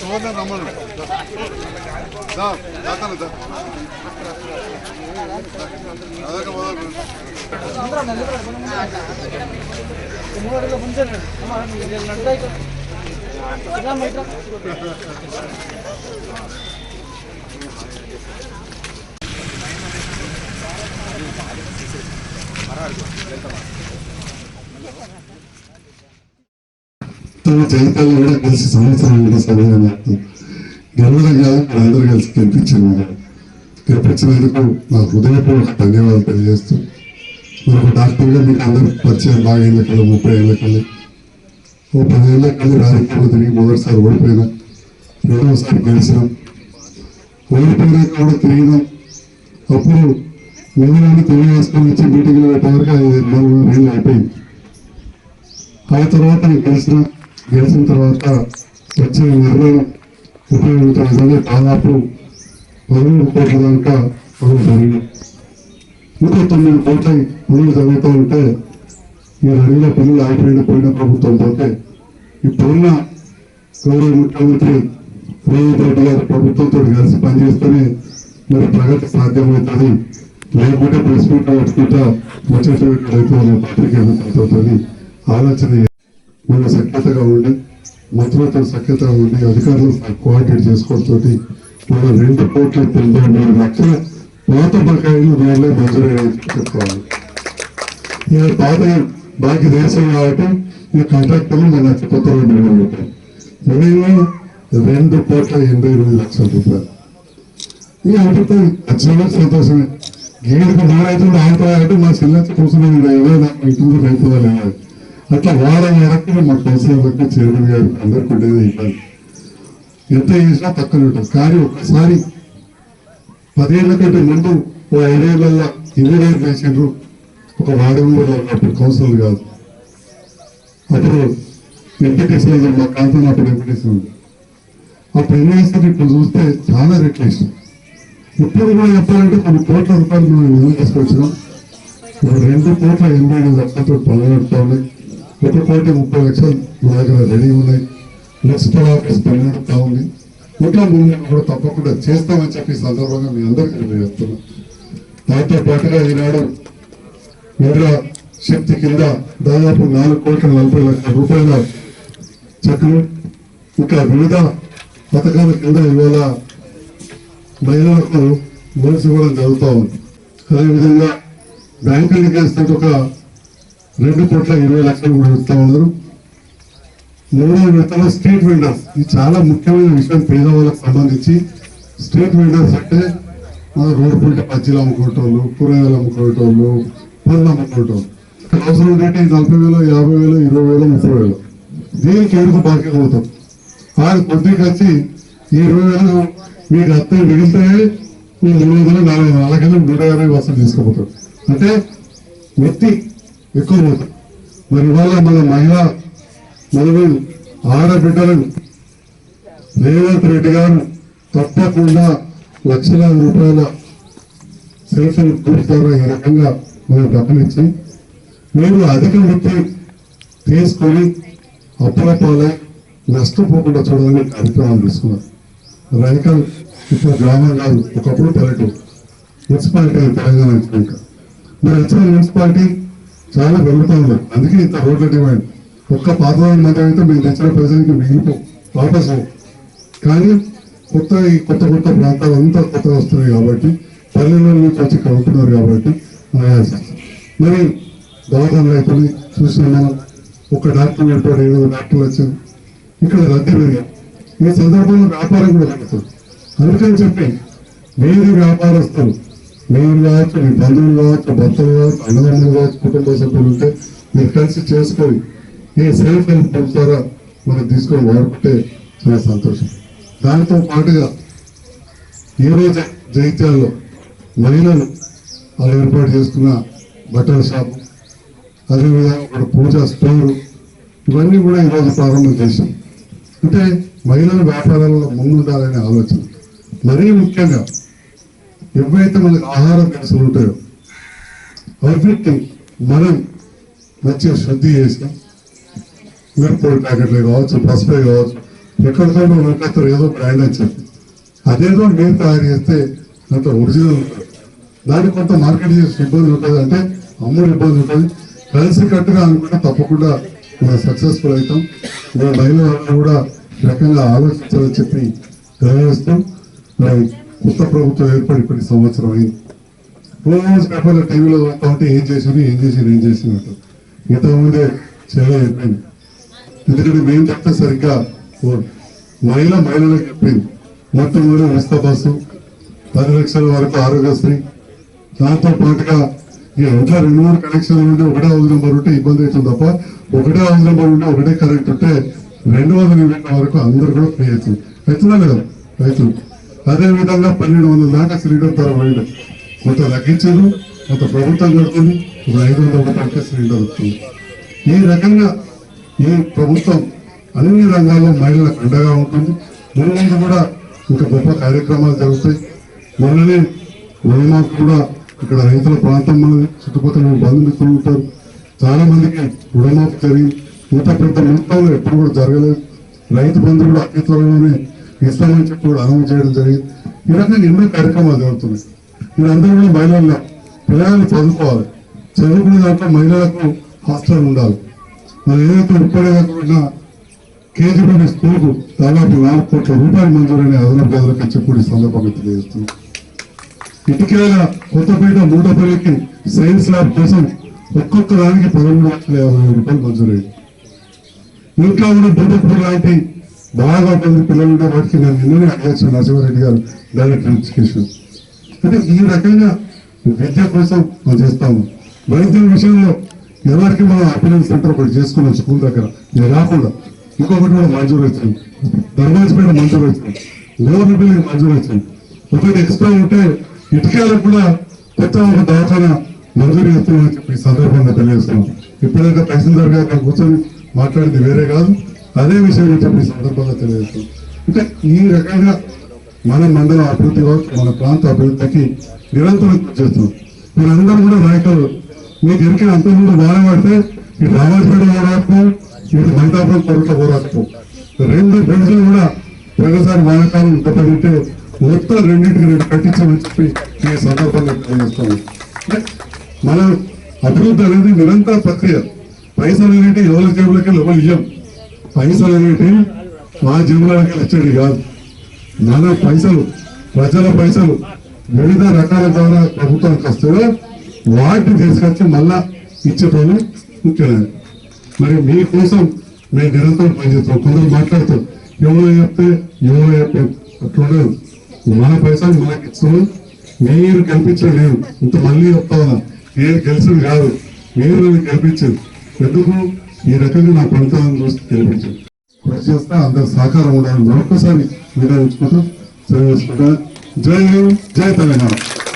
చూడండి రమ్మను దా దాతాను దా అదొక మొదలు తమ జీవితాల్లో కూడా కలిసి సంవత్సరం కూడా సమయం గెలవడం కాదు అందరూ కలిసి గెలిపించాము గెలిపించినందుకు నా హృదయపూర్వక ధన్యవాదాలు తెలియజేస్తూ మరొక డాక్టర్గా మీకు అందరూ పరిచయం బాగా ఏళ్ళ కల్లా ముప్పై ఏళ్ళ కల్లా ఓ పదేళ్ళ కల్లా రాజకీయాలు తిరిగి మొదటిసారి ఓడిపోయినా రెండవసారి గెలిచినాం ఓడిపోయినా కూడా తిరిగినాం అప్పుడు మిమ్మల్ని తెలియజేసుకొని వచ్చి మీటింగ్లు పెట్టేవరకు ఐదు నాలుగు ఏళ్ళు అయిపోయింది. ఆ తర్వాత నేను గెలిచిన గెలిచిన తర్వాత వచ్చే నిర్ణయం ఉపయోగించడం దాదాపు పదమూడు కోట్ల దాకా పనులు జరిగినాయి ఇంకో తొమ్మిది కోట్ల పనులు జరుగుతూ ఉంటే ఈ రెండులో పనులు ఆగిపోయిన పోయిన ప్రభుత్వం పోతే ఇప్పుడున్న గౌరవ ముఖ్యమంత్రి రేవంత్ రెడ్డి గారి ప్రభుత్వంతో కలిసి పనిచేస్తేనే మరి ప్రగతి సాధ్యమవుతుంది. లేకుంటే ప్రెస్ మీట్ పెట్టుకుంటా వచ్చేటువంటి రైతుల పత్రిక ఆలోచన మన సఖ్యతగా ఉండి మంత్రులతో సఖ్యతగా ఉండి అధికారులు కోఆర్డినేట్ చేసుకోవడంతో మన రెండు కోట్ల తొంభై మూడు లక్షల పాత బకాయిలు వీళ్ళే మంజూరు చెప్పుకోవాలి. ఇక పాత బాకీ దేశం కాబట్టి ఈ కాంట్రాక్టర్లు మన కొత్త రెండు వేల రూపాయలు మిగిలిన రెండు కోట్ల ఎనభై ఎనిమిది లక్షల రూపాయలు. ఇక అప్పుడు వచ్చిన సంతోషమే. గేదెకు నారైతుంది ఆగుతాయంటే మా చిన్నచ్చి కూర్చున్నాను ఏదో నాకు ఇటు రైతుగా లేదు అట్లా వారం వరకు మా కౌన్సిలర్ వరకు చైర్మన్ గారు అందరికి ఉండేది ఇబ్బంది. ఎంత చేసినా పక్కన ఉంటుంది కానీ ఒక్కసారి పదేళ్ళ కంటే ముందు ఓ ఐదేళ్ళలో ఇంజనీర్ వేసిండ్రు ఒక వాడంలో ఉన్నప్పుడు కౌన్సిలర్ కాదు. అప్పుడు వెంకటేశ్వర మా కాంతం అప్పుడు ఎంపీటీసీ అప్పుడు ఎన్ని వేస్తారు ఇప్పుడు చూస్తే చాలా రెట్లు వేసాం ఇప్పుడు కూడా చెప్పాలంటే కొన్ని కోట్ల రూపాయలు మనం విలువ చేసుకొచ్చినాం ఇప్పుడు రెండు కోట్ల ఎనభై ఐదు లక్షలతో పనులు ఉన్నాయి ఒక కోటి ముప్పై లక్షలు మా దగ్గర రెడీ ఉన్నాయి. మున్సిపల్ ఆఫీస్ పని ఉంది. ఇంకా ముందు కూడా తప్పకుండా చేస్తామని చెప్పి సందర్భంగా మీ అందరికీ నేను చెప్తున్నా దాంతో పాటుగా ఈనాడు మహిళా శక్తి కింద దాదాపు నాలుగు కోట్ల నలభై లక్షల రూపాయల చెక్కులు ఇంకా వివిధ పథకాల కింద ఇవాళ మహిళలకు లోన్స్ కూడా జరుగుతూ ఉంది. అదేవిధంగా బ్యాంకులు చేస్తే ఒక రెండు కోట్ల ఇరవై లక్షలు కూడా ఇస్తూ ఉన్నారు. మూడో విడతలో స్ట్రీట్ వెండర్స్ ఇది చాలా ముఖ్యమైన విషయం పేదవాళ్ళకు సంబంధించి. స్ట్రీట్ వెండర్స్ అంటే మన రోడ్డు పూట పచ్చీలు అమ్ముకోవటోళ్ళు కూరగాయలు అమ్ముకోవటోళ్ళు పళ్ళు అమ్ముకోవటం అవసరం ఉండేటి ఈ నలభై వేలు యాభై వేలు ఇరవై వేలు ముప్పై వేలు. దీనికి ఎందుకు బాకీ పోతాం ఆయన కొద్దిగా వచ్చి ఈ ఇరవై వేలు మీ అత్తే మిగిలితే ఈ మూడు వందలు నాలుగు వందలు అలాగే నూట యాభై వసూలు తీసుకుపోతాడు అంటే వ్యక్తి ఎక్కువ పోతాం మరి ఇవాళ మన మహిళ మనము ఆడబిడ్డలను రేవంత్ రెడ్డి గారు తప్పకుండా లక్షలాది రూపాయల సెల్ ఫోన్ గ్రూప్ ద్వారా ఈ రకంగా మనం డబ్బులు ఇచ్చి మీరు అధిక వృత్తి తీసుకొని అప్పుల పాలై నష్టపోకుండా చూడాలని కార్యక్రమాలు తీసుకున్నారు. రైకల్ ఇప్పుడు గ్రామం కాదు ఒకప్పుడు పల్లెటూరు. మున్సిపాలిటీ తెలంగాణ వచ్చినాక మరి వచ్చిన మున్సిపాలిటీ చాలా పెరుగుతా ఉంది అందుకే ఇంత రోడ్ల డిమాండ్. ఒక్క పాత మంది అయితే మేము తెచ్చిన ప్రజలకి మిగిలిపో వాపస్. కానీ కొత్త ఈ కొత్త కొత్త ప్రాంతాలు అంతా కొత్తగా వస్తున్నాయి కాబట్టి పల్లెల నుంచి వచ్చి కలుగుతున్నారు కాబట్టి మరి దవాఖానలు అయిపోయి చూసిన మనం ఒక డాక్టర్ ఏర్పాటు ఎనిమిది డాక్టర్లు వచ్చారు ఇక్కడ రద్దీ పెరిగారు ఈ సందర్భంలో వ్యాపారం కూడా జరుగుతుంది. అందుకని చెప్పి మీరు వ్యాపారస్తులు మీరు కావచ్చు మీ బంధువులు కావచ్చు భర్తలు కావచ్చు అన్నదమ్ములు కావచ్చు కుటుంబ సభ్యులు ఉంటే మీరు కలిసి చేసుకొని ఈ సెల్ఫ్ హెల్ప్ గ్రూప్ ద్వారా మనం తీసుకొని వాడుకుంటే చాలా సంతోషం. దానితో పాటుగా ఈ జైత్యాల్లో మహిళలు వాళ్ళు ఏర్పాటు చేసుకున్న బట్టల షాపు అదేవిధంగా ఒక పూజా స్టోరు ఇవన్నీ కూడా ఈరోజు ప్రారంభం చేశాం. అంటే మహిళల వ్యాపారాలలో ముందుండాలనే ఆలోచన. మరీ ముఖ్యంగా ఎవరైతే మనకు ఆహార దినుసులు ఉంటాయో ఎవ్రీథింగ్ మనం మంచిగా శుద్ధి చేసి మిరపొడి ప్యాకెట్లు కావచ్చు పసుపే కావచ్చు ఎక్కడితో ఒకరితో ఏదో బ్రాండ్ అని చెప్పి. అదేదో మీరు తయారు చేస్తే దాంట్లో ఒరిజినల్ ఉంటుంది. దానికి కొంత మార్కెట్ చేసే ఇబ్బంది ఉంటుంది. అంటే అమ్ముడు ఇబ్బంది ఉంటుంది. కలిసి కట్టుగా అనుకుంటే తప్పకుండా మనం సక్సెస్ఫుల్ అవుతాం. మన మహిళలు కూడా రకంగా ఆలోచించాలని చెప్పి తెలియజేస్తూ మరి కొత్త ప్రభుత్వం ఏర్పడి ఇప్పటి సంవత్సరం అయింది. రోజు పేపర్లో టీవీలో కాబట్టి ఏం చేసారు ఏం చేసారు ఏం చేసినట్టు ఇంతకుముందే చేయలేదు చెప్పింది ఎందుకంటే మేము చెప్తే సరిగ్గా మహిళ మహిళలకు చెప్పింది. మొట్టమొదటి ఉచిత బస్సు పది లక్షల వరకు ఆరోగ్యశ్రీ. దాంతో పాటుగా ఈ ఇంట్లో రెండు మూడు కనెక్షన్లు ఉంటే ఒకటే హౌస్ నెంబర్ ఉంటే ఇబ్బంది అవుతుంది తప్ప ఒకటే హౌస్ నెంబర్ ఉంటే ఒకటే కరెంట్ ఉంటే రెండు వందల యూనిట్ల వరకు అందరూ కూడా ఫ్రీ అవుతుంది అవుతుందా లేదా అవుతుంది అదే విధంగా పన్నెండు వందల దాకా సిలిండర్ ధర పోయింది కొంత తగ్గించారు కొంత ప్రభుత్వం కడుతుంది ఒక ఐదు వందల రూపాయలకే సిలిండర్ వస్తుంది. ఈ రకంగా ఈ ప్రభుత్వం అన్ని రంగాల్లో మహిళలకు అండగా ఉంటుంది. ముందు కూడా ఇంకా గొప్ప కార్యక్రమాలు జరుగుతాయి. మొన్ననే రుణమాఫీ కూడా ఇక్కడ రైతుల ప్రాంతం మనది చుట్టుపక్కల బంధుమిత్రులు ఉంటారు. చాలామందికి మందికి జరిగింది. ఇంత పెద్ద మొత్తంలో ఎప్పుడు కూడా జరగలేదు. రైతు బంధు కూడా అతి త్వరలోనే ఇస్తామని చెప్పి కూడా అమలు చేయడం జరిగింది. ఈ రకంగా ఎన్నో కార్యక్రమాలు జరుగుతున్నాయి. వీళ్ళందరూ కూడా మహిళల్లో పిల్లలు చదువుకోవాలి. చదువుకునే దాంట్లో మహిళలకు హాస్టల్ ఉండాలి. మరి ఏదైతే ఉప్పడే కాకుండా కేజీబీ స్కూల్కు దాదాపు నాలుగు కోట్ల రూపాయలు మంజూరైన అదనపు గదులకు ఇచ్చి కూడా ఈ సందర్భంగా తెలియజేస్తున్నాం. ఇటుకేల కొత్తపేట మూడపల్లికి సైన్స్ ల్యాబ్ కోసం ఒక్కొక్క దానికి పదమూడు లక్షల యాభై వేల రూపాయలు మంజూరైంది. ఇంట్లో ఉన్న బుద్ధపూర్ లాంటి బాగా మంది పిల్లలు ఉండే వాటికి నేను నిన్ననే అడిగాను నరసింహారెడ్డి గారు డైరెక్టర్ ఎడ్యుకేషన్ అంటే ఈ రకంగా విద్య కోసం మనం చేస్తాము. వైద్యం విషయంలో ఎవరికి మనం అపిలెన్స్ సెంటర్ ఒకటి చేసుకున్నాం స్కూల్ దగ్గర. ఇది రాకుండా. ఇంకొకటి కూడా మంజూరు వచ్చింది ధర్మాజపేట మంజూరు వచ్చింది లేబర్ గోవర్నపల్లికి మంజూరు వచ్చింది ఒకటి ఎక్స్ట్రా ఉంటే ఇటుకేలకు కూడా కొత్త ఒక దవాఖాన మంజూరు చేస్తున్నామని చెప్పి సందర్భంగా తెలియజేస్తున్నాం. ఇప్పుడైతే తహసీల్దార్ గారు కూర్చొని మాట్లాడింది వేరే కాదు. అదే విషయం చెప్పి సందర్భంగా తెలియజేస్తున్నాం అంటే ఈ రకంగా మన మండల అభివృద్ధి మన ప్రాంత అభివృద్ధికి నిరంతరం చేస్తున్నాం. మీరందరూ కూడా నాయకులు మీకు ఎరికిన అంతకుముందు ముందు బాగా పడితే ఇటు రామాజపేట పోరాటం ఇటు మంటాపురం కొరత పోరాటం రెండు బ్రిడ్జ్లు కూడా పోయినసారి వానకాలం దెబ్బతింటే మొత్తం రెండింటికి రెండు కట్టించమని చెప్పి ఈ సందర్భంగా తెలియజేస్తాను అంటే మన అభివృద్ధి అనేది నిరంతర ప్రక్రియ. పైసలు అనేవి ఎవరి జేబులకి ఎవరు ఇయ్యం. పైసలు అనేవి మా జేబులకి వచ్చేది కాదు. మన పైసలు ప్రజల పైసలు వివిధ రకాల ద్వారా ప్రభుత్వానికి వస్తే వాటిని తీసుకొచ్చి మళ్ళా ఇచ్చేటోళ్ళు ముఖ్యమైనది మరి మీకోసం మేము నిరంతరం పనిచేస్తాం కొందరు మాట్లాడుతాం ఎవరో చెప్తే ఎవరో చెప్తే అట్లుండదు. మన పైసలు మనకి ఇస్తున్నాం మీరు గెలిపించడం లేదు. ఇంత మళ్ళీ చెప్తా ఏది నేను గెలిచింది కాదు. మీరు నన్ను గెలిపించారు. ఎందుకు ఈ రకంగా నా ఫలితాలను చూసి గెలిపించారు కృషి చేస్తా అందరు సహకారం ఉండాలని మరొకసారి వినియోగించుకుంటూ సెలవు చేసుకుంటా జై హింద్ జై తెలంగాణ.